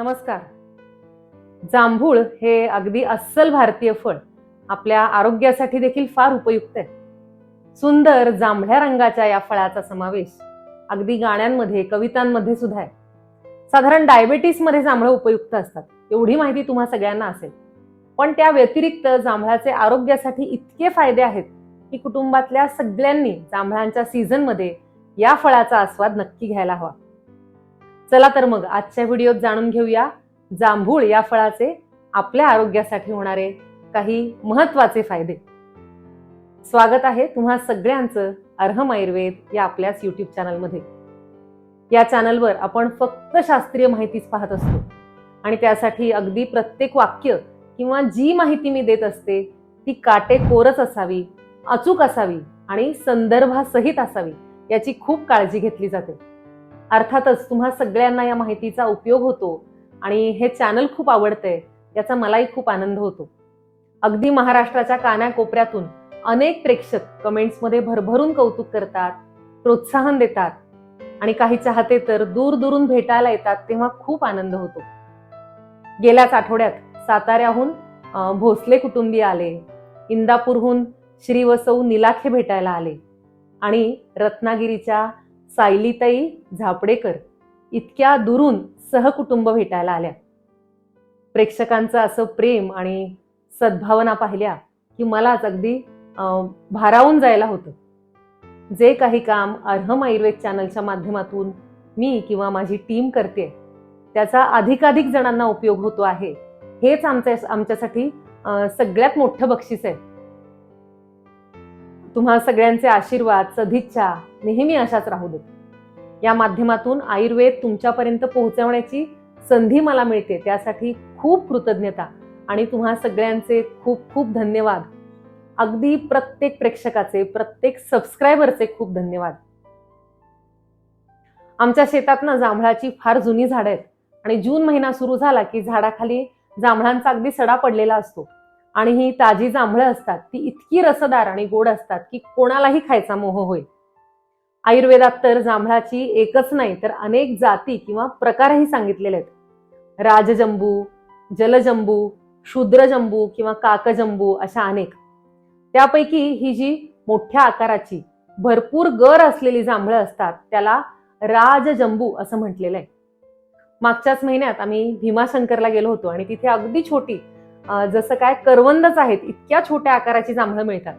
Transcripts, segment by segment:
नमस्कार. जांभूळ हे अगदी अस्सल भारतीय फळ. आपल्या आरोग्यासाठी देखील फार उपयुक्त आहे. सुंदर जांभळ्या रंगाच्या या फळाचा समावेश अगदी गाण्यांमध्ये कवितांमध्ये सुद्धा आहे. साधारण डायबेटीसमध्ये जांभळं उपयुक्त असतात एवढी माहिती तुम्हा सगळ्यांना असेल. पण त्या व्यतिरिक्त जांभळाचे आरोग्यासाठी इतके फायदे आहेत की कुटुंबातल्या सगळ्यांनी जांभळांच्या सीझनमध्ये या फळाचा आस्वाद नक्की घ्यायला हवा. चला तर मग आजच्या व्हिडिओत जाणून घेऊया जांभूळ या फळाचे आपल्या आरोग्यासाठी होणारे काही महत्त्वाचे फायदे. स्वागत आहे तुम्हा सगळ्यांचं अर्हम आयुर्वेद या आपल्याच युट्यूब चॅनलमध्ये. या चॅनलवर आपण फक्त शास्त्रीय माहितीच पाहत असतो आणि त्यासाठी अगदी प्रत्येक वाक्य किंवा जी माहिती मी देत असते ती काटेकोरच असावी अचूक असावी आणि संदर्भासहित असावी याची खूप काळजी घेतली जाते. अर्थातच तुम्हा सगळ्यांना या माहितीचा उपयोग होतो आणि हे चॅनल खूप आवडतंय याचा मलाही खूप आनंद होतो. अगदी महाराष्ट्राच्या कानाकोपऱ्यातून अनेक प्रेक्षक कमेंट्समध्ये भरभरून कौतुक करतात प्रोत्साहन देतात आणि काही चाहते तर दूर दूरून भेटायला येतात तेव्हा खूप आनंद होतो. गेल्याच आठवड्यात साताऱ्याहून भोसले कुटुंबीय आले इंदापूरहून श्री वसऊ निलाखे भेटायला आले आणि रत्नागिरीच्या सायलीताई झापडेकर इतक्या दुरून सहकुटुंब भेटायला आल्या. प्रेक्षकांचं असं प्रेम आणि सद्भावना पाहिल्या की मलाच अगदी भारावून जायला होतं. जे काही काम अर्हम आयुर्वेद चॅनलच्या माध्यमातून मी किंवा माझी टीम करते त्याचा अधिकाधिक जणांना उपयोग होतो आहे. हेच आमच्या आमच्यासाठी सगळ्यात मोठं बक्षीस आहे. तुम्हा सगळ्यांचे आशीर्वाद सदिच्छा नेहमी अशाच राहू देत. या माध्यमातून आयुर्वेद तुमच्यापर्यंत पोहोचवण्याची संधी मला मिळते त्यासाठी खूप कृतज्ञता आणि तुम्हा सगळ्यांचे खूप खूप धन्यवाद. अगदी प्रत्येक प्रेक्षकाचे प्रत्येक सबस्क्रायबरचे खूप धन्यवाद. आमच्या शेतात ना जांभळाची फार जुनी झाडं आहेत आणि जून महिना सुरू झाला की झाडाखाली जांभळांचा अगदी सडा पडलेला असतो आणि ही ताजी जांभळं असतात ती इतकी रसदार आणि गोड असतात की कोणालाही खायचा मोह होईल. आयुर्वेदात तर जांभळाची एकच नाही तर अनेक जाती किंवा प्रकारही सांगितलेले आहेत. राजजंबू जलजंबू शूद्रजंबू किंवा काकजंबू अशा अनेक. त्यापैकी ही जी मोठ्या आकाराची भरपूर गर असलेली जांभळं असतात त्याला राजजंबू असं म्हटलेलं आहे. मागच्याच महिन्यात आम्ही भीमाशंकरला गेलो होतो आणि तिथे अगदी छोटी जसं काय करवंदच आहेत इतक्या छोट्या आकाराची जांभळं मिळतात.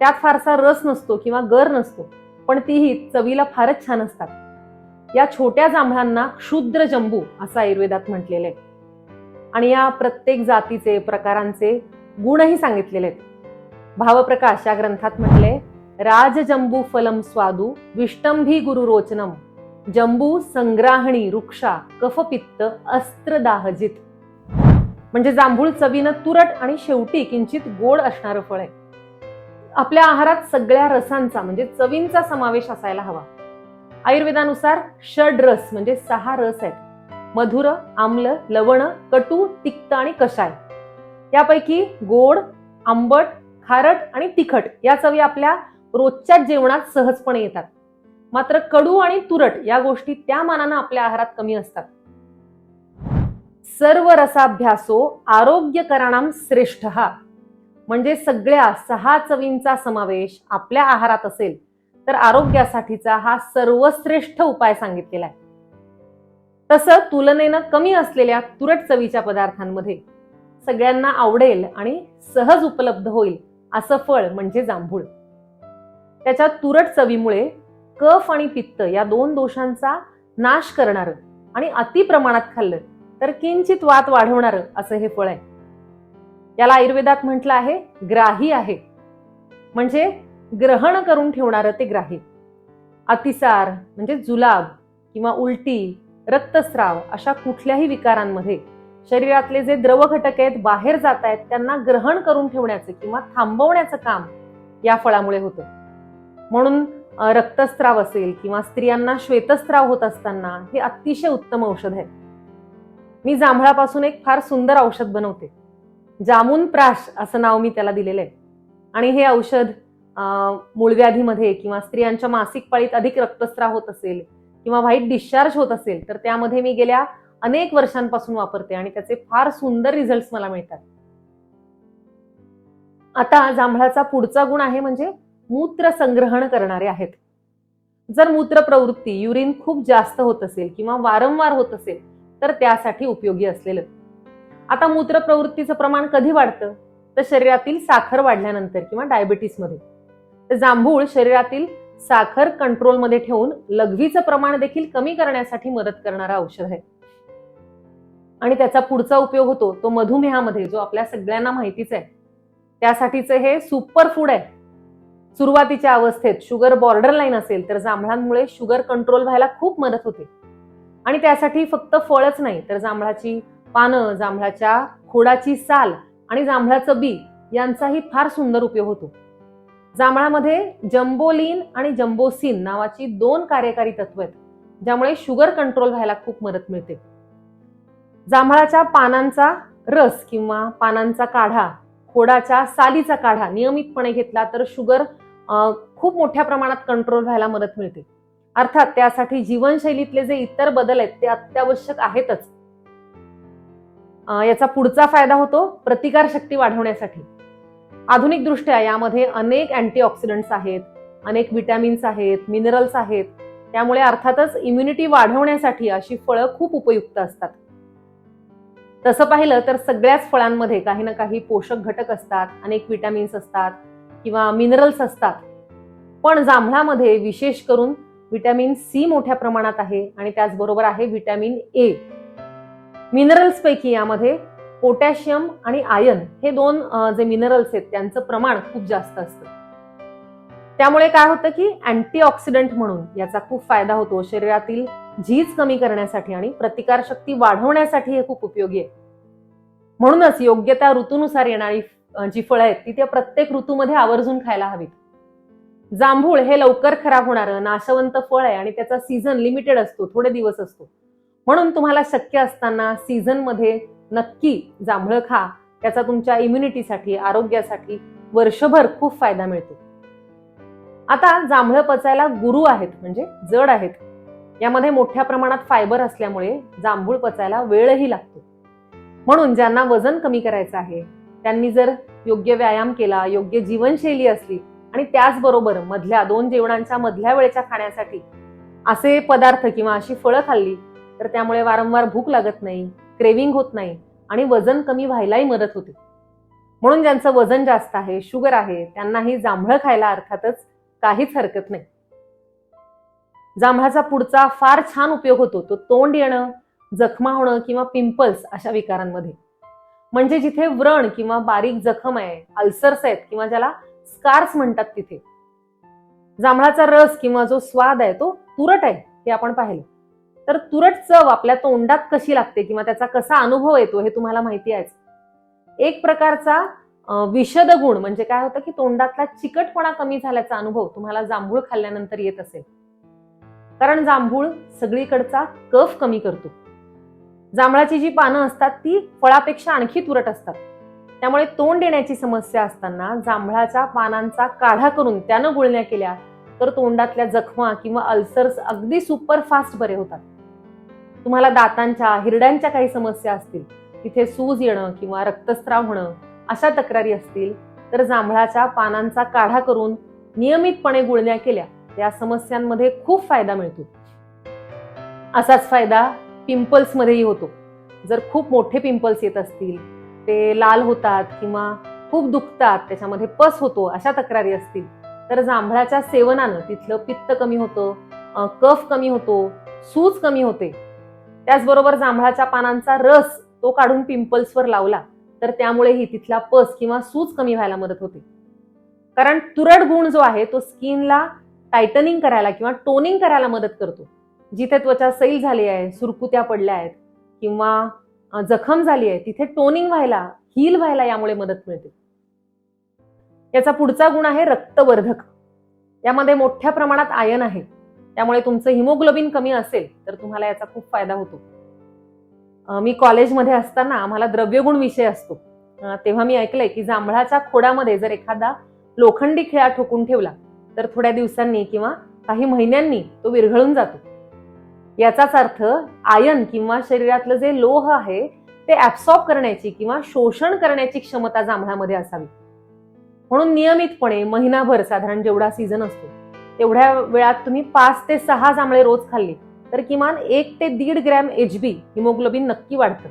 त्यात फारसा रस नसतो किंवा गर नसतो. पण तीही चवीला फारच छान असतात. या छोट्या जांभळांना क्षुद्र जंबू असं आयुर्वेदात म्हटलेलं आहे. आणि या प्रत्येक जातीचे प्रकारांचे गुणही सांगितलेले आहेत. भावप्रकाश या ग्रंथात म्हटले राजजंबू फलम स्वादू विष्टंभी गुरु रोचनम जंबू संग्राहणी वृक्षा कफपित्त अस्त्रदाहजित म्हणजे जांभूळ चवीनं तुरट आणि शेवटी किंचित गोड असणारं फळ आहे. आपल्या आहारात सगळ्या रसांचा म्हणजे चवींचा समावेश असायला हवा. आयुर्वेदानुसार षड रस म्हणजे सहा रस आहेत. मधुर आम्ल लवण कटू तिक्त आणि कषाय यापैकी गोड आंबट खारट आणि तिखट या चवी आपल्या रोजच्या जेवणात सहजपणे येतात. मात्र कडू आणि तुरट या गोष्टी त्या मानानं आपल्या आहारात कमी असतात. सर्व रसाभ्यासो आरोग्यकराणाम श्रेष्ठ. हा म्हणजे सगळ्या सहा चवींचा समावेश आपल्या आहारात असेल तर आरोग्यासाठीचा हा सर्वश्रेष्ठ उपाय सांगितलेला आहे. तसं तुलनेनं कमी असलेल्या तुरट चवीच्या पदार्थांमध्ये सगळ्यांना आवडेल आणि सहज उपलब्ध होईल असं फळ म्हणजे जांभूळ. त्याच्या तुरट चवीमुळे कफ आणि पित्त या दोन दोषांचा नाश करणारं आणि अति प्रमाणात खाल्लं तर किंचित वात वाढवणारं असं हे फळ आहे. याला आयुर्वेदात म्हटलं आहे ग्राही आहे. म्हणजे ग्रहण करून ठेवणारं ते ग्राही. अतिसार म्हणजे जुलाब किंवा उलटी रक्तस्राव अशा कुठल्याही विकारांमध्ये शरीरातले जे द्रव घटक आहेत बाहेर जात आहेत त्यांना ग्रहण करून ठेवण्याचं किंवा थांबवण्याचं काम या फळामुळे होतं. म्हणून रक्तस्त्राव रक्तस्राव असेल किंवा स्त्रियांना श्वेतस्राव होत असताना हे अतिशय उत्तम औषध आहे. मी जांभळापासून एक फार सुंदर औषध बनवते. जामून प्राश असं नाव मी त्याला दिलेलं आहे. आणि हे औषध मूळव्याधीमध्ये किंवा स्त्रियांच्या मासिक पाळीत अधिक रक्तस्राव होत असेल किंवा व्हाईट डिस्चार्ज होत असेल तर त्यामध्ये मी गेल्या अनेक वर्षांपासून वापरते आणि त्याचे फार सुंदर रिझल्ट मला मिळतात. आता जांभळाचा पुढचा गुण आहे म्हणजे मूत्र संग्रहण करणारे आहेत. जर मूत्र प्रवृत्ती युरिन खूप जास्त होत असेल किंवा वारंवार होत असेल तर त्यासाठी उपयोगी असलेलं आता मूत्र प्रवृत्तीचं प्रमाण कधी वाढतं? तर शरीरातील साखर वाढल्यानंतर किंवा डायबिटीसमध्ये. तर जांभूळ शरीरातील साखर कंट्रोलमध्ये ठेवून लघवीचं प्रमाण देखील कमी करण्यासाठी मदत करणारा औषध आहे. आणि त्याचा पुढचा उपयोग होतो तो मधुमेहामध्ये जो आपल्या सगळ्यांना माहितीच आहे. त्यासाठीचं हे सुपर फूड आहे. सुरुवातीच्या अवस्थेत शुगर बॉर्डर लाईन असेल तर जांभळांमुळे शुगर कंट्रोल व्हायला खूप मदत होते. आणि त्यासाठी फक्त फळच नाही तर जांभळाची पानं जांभळाच्या खोडाची साल आणि जांभळाचं बी यांचाही फार सुंदर उपयोग होतो. जांभळामध्ये जम्बोलिन आणि जम्बोसिन नावाची दोन कार्यकारी तत्व आहेत ज्यामुळे शुगर कंट्रोल व्हायला खूप मदत मिळते. जांभळाच्या पानांचा रस किंवा पानांचा काढा खोडाच्या सालीचा काढा नियमितपणे घेतला तर शुगर खूप मोठ्या प्रमाणात कंट्रोल व्हायला मदत मिळते. अर्थात त्यासाठी जीवनशैलीतले जे इतर बदल आहेत ते अत्यावश्यक आहेतच. याचा पुढचा फायदा होतो प्रतिकार शक्ती वाढवण्यासाठी. आधुनिक दृष्ट्या यामध्ये अनेक अँटीऑक्सिडंट्स आहेत अनेक विटॅमिन्स आहेत मिनरल्स आहेत. त्यामुळे अर्थातच इम्युनिटी वाढवण्यासाठी अशी फळं खूप उपयुक्त असतात. तसं पाहिलं तर सगळ्याच फळांमध्ये काही ना काही पोषक घटक असतात अनेक विटॅमिन्स असतात किंवा मिनरल्स असतात. पण जांभळामध्ये विशेष करून विटॅमिन सी मोठ्या प्रमाणात आहे आणि त्याचबरोबर आहे विटॅमिन ए. मिनरल्स पैकी यामध्ये पोटॅशियम आणि आयन हे दोन जे मिनरल्स आहेत त्यांचं प्रमाण खूप जास्त असतं. त्यामुळे काय होतं की अँटीऑक्सिडंट म्हणून याचा खूप फायदा होतो शरीरातील झीज कमी करण्यासाठी आणि प्रतिकारशक्ती वाढवण्यासाठी हे खूप उपयोगी आहे. म्हणूनच योग्य त्या ऋतूनुसार येणारी जी फळं आहेत ती त्या प्रत्येक ऋतूमध्ये आवर्जून खायला हवीत. जांभूळ हे लवकर खराब होणारं नाशवंत फळ आहे आणि त्याचा सीझन लिमिटेड असतो थोडे दिवस असतो. म्हणून तुम्हाला शक्य असताना सीझनमध्ये नक्की जांभळं खा. त्याचा तुमच्या इम्युनिटीसाठी आरोग्यासाठी वर्षभर खूप फायदा मिळतो. आता जांभळं पचायला गुरु आहेत म्हणजे जड आहेत. यामध्ये मोठ्या प्रमाणात फायबर असल्यामुळे जांभूळ पचायला वेळही लागतो. म्हणून ज्यांना वजन कमी करायचं आहे त्यांनी जर योग्य व्यायाम केला योग्य जीवनशैली असली आणि त्याचबरोबर मधल्या दोन जेवणांच्या मधल्या वेळेच्या खाण्यासाठी असे पदार्थ किंवा अशी फळं खाल्ली तर त्यामुळे वारंवार भूक लागत नाही क्रेविंग होत नाही आणि वजन कमी व्हायलाही मदत होते. म्हणून ज्यांचं वजन जास्त आहे शुगर आहे त्यांनाही जांभळं खायला अर्थातच काहीच हरकत नाही. जांभळाचा पुढचा फार छान उपयोग होतो तो तोंड येणं जखमा होणं किंवा पिंपल्स अशा विकारांमध्ये. म्हणजे जिथे व्रण किंवा बारीक जखम आहे अल्सर्स आहेत किंवा ज्याला स्कार्स म्हणतात तिथे. जांभळाचा रस किंवा जो स्वाद आहे तो तुरट आहे हे आपण पाहिलं. तर तुरट चव आपल्या तोंडात कशी लागते किंवा त्याचा कसा अनुभव येतो हे तुम्हाला माहिती आहेच एक प्रकारचा विषद गुण म्हणजे काय होतं की तोंडातला चिकटपणा कमी झाल्याचा अनुभव तुम्हाला जांभूळ खाल्ल्यानंतर येत असेल. कारण जांभूळ सगळीकडचा कफ कमी करतो. जांभळाची जी पानं असतात ती फळापेक्षा आणखी तुरट असतात. त्यामुळे तोंड येण्याची समस्या असताना जांभळाच्या पानांचा काढा करून त्यानं गुळण्या केल्या तर तोंडातल्या जखमा किंवा अल्सर्स अगदी सुपरफास्ट बरे होतात. तुम्हाला दातांच्या हिरड्यांच्या काही समस्या असतील तिथे सूज येणं किंवा रक्तस्राव होणं अशा तक्रारी असतील तर जांभळाच्या पानांचा काढा करून नियमितपणे गुळण्या केल्या. या समस्यांमध्ये खूप फायदा मिळतो. असाच फायदा पिंपल्स मध्येही होतो. जर खूप मोठे पिंपल्स येत असतील ते लाल होतात किंवा खूप दुखतात त्याच्यामध्ये पस होतो अशा तक्रारी असतील तर जांभळाच्या सेवनानं तिथलं पित्त कमी होतं कफ कमी होतो सूज कमी होते. त्याचबरोबर जांभळाच्या पानांचा रस तो काढून पिंपल्सवर लावला तर त्यामुळेही तिथला पस किंवा सूज कमी व्हायला मदत होते. कारण तुरट गुण जो आहे तो स्किनला टायटनिंग करायला किंवा टोनिंग करायला मदत करतो. जिथे त्वचा सैल झाली आहे सुरकुत्या पडल्या आहेत किंवा जखम झाली आहे तिथे टोनिंग व्हायला हील व्हायला यामुळे मदत मिळते. याचा पुढचा गुण आहे रक्तवर्धक. यामध्ये मोठ्या प्रमाणात आयन आहे. त्यामुळे तुमचं हिमोग्लोबिन कमी असेल तर तुम्हाला याचा खूप फायदा होतो. मी कॉलेजमध्ये असताना आम्हाला द्रव्यगुण विषय असतो. तेव्हा मी ऐकलंय की जांभळाच्या खोडामध्ये जर एखादा लोखंडी खिळा ठोकून ठेवला तर थोड्या दिवसांनी किंवा काही महिन्यांनी तो विरघळून जातो. याचाच अर्थ आयन किंवा शरीरातलं जे लोह आहे ते ऍब्सॉर्ब करण्याची किंवा शोषण करण्याची क्षमता जांभळामध्ये असावी. म्हणून नियमितपणे महिनाभर साधारण जेवढा सीझन असतो तेवढ्या वेळात तुम्ही पाच ते सहा जांभळे रोज खाल्ली तर किमान एक ते दीड ग्रॅम एच बी हिमोग्लोबिन नक्की वाढतं.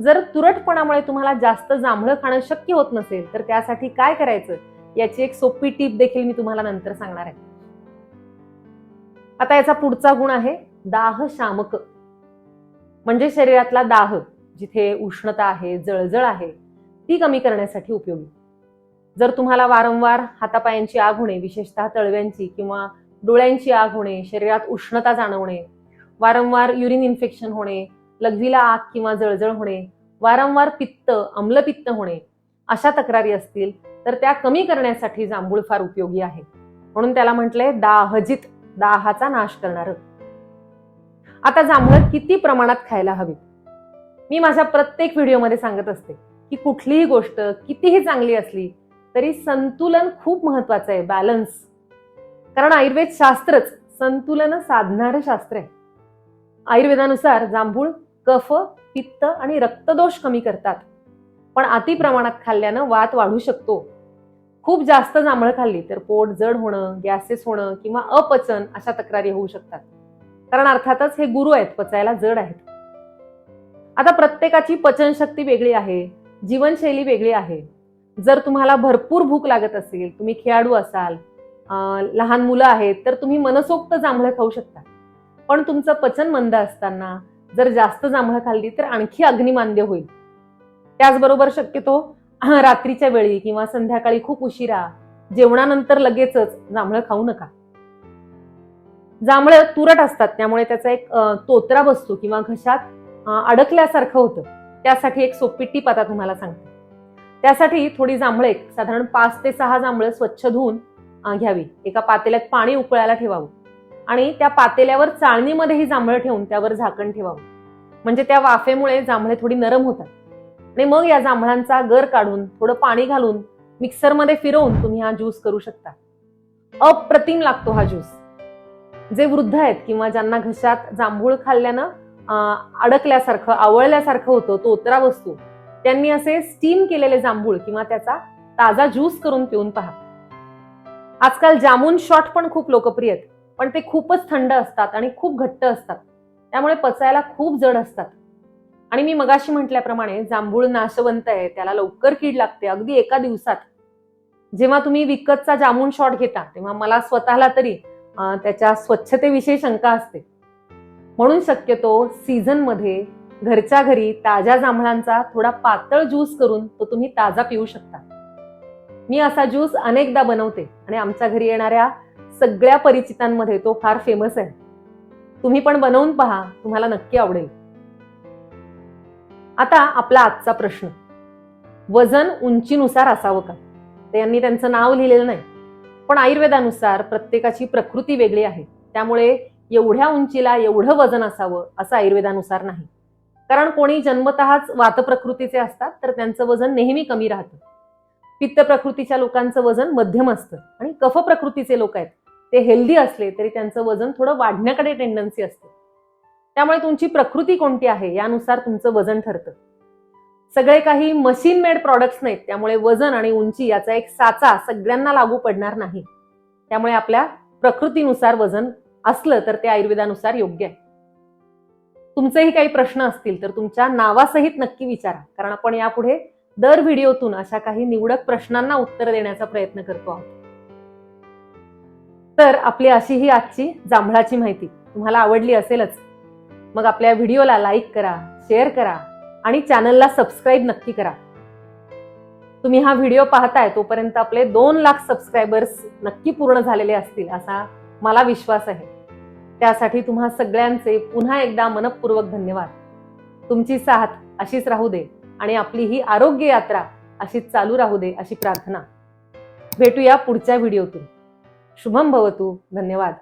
जर तुरटपणामुळे तुम्हाला जास्त जांभळं खाणं शक्य होत नसेल तर त्यासाठी काय करायचं? याची एक सोपी टीप देखील मी तुम्हाला नंतर सांगणार आहे. आता याचा पुढचा गुण आहे दाह शामक. म्हणजे शरीरातला दाह जिथे उष्णता आहे जळजळ आहे ती कमी करण्यासाठी उपयोगी. जर तुम्हाला वारंवार हातापायांची आग होणे विशेषतः तळव्यांची किंवा डोळ्यांची आग होणे शरीरात उष्णता जाणवणे वारंवार युरिन इन्फेक्शन होणे लघवीला आग किंवा जळजळ होणे वारंवार पित्त अम्लपित्त होणे अशा तक्रारी असतील तर त्या कमी करण्यासाठी जांभूळ फार उपयोगी आहे. म्हणून त्याला म्हटलंय दाहजित दाहाचा नाश करणार. आता जांभूळ किती प्रमाणात खायला हवी मी माझ्या प्रत्येक व्हिडिओमध्ये सांगत असते की कुठलीही गोष्ट कितीही चांगली असली तरी संतुलन खूप महत्वाचं आहे बॅलन्स कारण आयुर्वेद शास्त्रच संतुलन साधणारं शास्त्र आहे. आयुर्वेदानुसार जांभूळ कफ पित्त आणि रक्तदोष कमी करतात. पण अति प्रमाणात खाल्ल्यानं वात वाढू शकतो. खूप जास्त जांभळं खाल्ली तर पोट जड होणं गॅसेस होणं किंवा अपचन अशा तक्रारी होऊ शकतात. कारण अर्थातच हे गुरु आहेत पचायला जड आहेत. आता प्रत्येकाची पचनशक्ती वेगळी आहे जीवनशैली वेगळी आहे. जर तुम्हाला भरपूर भूक लागत असेल तुम्ही खेळाडू असाल लहान मुलं आहेत तर तुम्ही मनसोक्त जांभळं खाऊ शकता. पण तुमचं पचन मंद असताना जर जास्त जांभळं खाल्ली तर आणखी अग्निमांद्य होईल. त्याचबरोबर शक्यतो रात्रीच्या वेळी किंवा संध्याकाळी खूप उशिरा जेवणानंतर लगेचच जांभळं खाऊ नका. जांभळं तुरट असतात त्यामुळे त्याचा एक तोत्रा बसतो किंवा घशात अडकल्यासारखं होतं. त्यासाठी एक सोपी टीप आता तुम्हाला सांगते. त्यासाठी थोडी जांभळे साधारण पाच ते सहा जांभळं स्वच्छ धुवून घ्यावी. एका पातेल्यात पाणी उकळायला ठेवावं. आणि त्या पातेल्यावर चाळणीमध्ये ही जांभळं ठेवून त्यावर झाकण ठेवावं. म्हणजे त्या वाफेमुळे जांभळे थोडी नरम होतात. आणि मग या जांभळांचा गर काढून थोडं पाणी घालून मिक्सरमध्ये फिरवून तुम्ही हा ज्यूस करू शकता. अप्रतिम लागतो हा ज्यूस. जे वृद्ध आहेत किंवा ज्यांना घशात जांभूळ खाल्ल्यानं अडकल्यासारखं आवळल्यासारखं होतं तो उतरा वस्तू त्यांनी असे स्टीम केलेले जांभूळ किंवा त्याचा ताजा ज्यूस करून पिऊन पहा. आजकाल जामून शॉट पण खूप लोकप्रिय आहेत पण ते खूपच थंड असतात आणि खूप घट्ट असतात. त्यामुळे पचायला खूप जड असतात. आणि मी मगाशी म्हटल्याप्रमाणे जांभूळ नाशवंत आहे त्याला लवकर कीड लागते अगदी एका दिवसात. जेव्हा तुम्ही विकतचा जामून शॉट घेता तेव्हा मला स्वतःला तरी त्याच्या स्वच्छतेविषयी शंका असते. म्हणून शक्यतो सीझनमध्ये घरच्या घरी ताज्या जांभळांचा थोडा पातळ ज्यूस करून तो तुम्ही ताजा पिऊ शकता. मी असा ज्यूस अनेकदा बनवते आणि आमच्या घरी येणाऱ्या सगळ्या परिचितांमध्ये तो फार फेमस आहे. तुम्ही पण बनवून पहा तुम्हाला नक्की आवडेल. आता आपला आजचा प्रश्न. वजन उंचीनुसार असावं का? ते यांनी त्यांचं नाव लिहिलेलं नाही. पण आयुर्वेदानुसार प्रत्येकाची प्रकृती वेगळी आहे. त्यामुळे एवढ्या उंचीला एवढं वजन असावं असं आयुर्वेदानुसार नाही. कारण कोणी जन्मतःच वात प्रकृतीचे असतात तर त्यांचं वजन नेहमी कमी राहतं. पित्त प्रकृतीच्या लोकांचं वजन मध्यम असतं आणि कफ प्रकृतीचे लोक आहेत. ते हेल्दी असले तरी त्यांचं वजन थोडं वाढण्याकडे टेंडन्सी असते. त्यामुळे तुमची प्रकृती कोणती आहे यानुसार तुमचं वजन ठरतं. सगळे काही मशीन मेड प्रॉडक्ट्स नाहीत त्यामुळे वजन आणि उंची याचा एक साचा सगळ्यांना लागू पडणार नाही. त्यामुळे आपल्या प्रकृतीनुसार वजन असलं तर ते आयुर्वेदानुसार योग्य आहे. तुमचेही काही प्रश्न असतील तर तुमच्या नावासहित नक्की विचारा. कारण आपण यापुढे दर व्हिडिओतून अशा काही निवडक प्रश्नांना उत्तर देण्याचा प्रयत्न करतो आहोत. तर आपली अशी ही आजची जांभळाची माहिती तुम्हाला आवडली असेलच. मग आपल्या व्हिडिओला लाईक करा शेअर करा आणि चॅनलला सबस्क्राईब नक्की करा. तुम्ही हा व्हिडिओ पाहताय तोपर्यंत आपले दोन लाख सबस्क्रायबर्स नक्की पूर्ण झालेले असतील असा मला विश्वास आहे. त्यासाठी तुम्हा सगळ्यांचे पुन्हा एकदा मनपूर्वक धन्यवाद. तुमची साथ अशीच राहू दे आणि आपली ही आरोग्य यात्रा अशीच चालू राहू दे अशी प्रार्थना. भेटूया पुढच्या व्हिडिओतून. शुभम भवतू. धन्यवाद.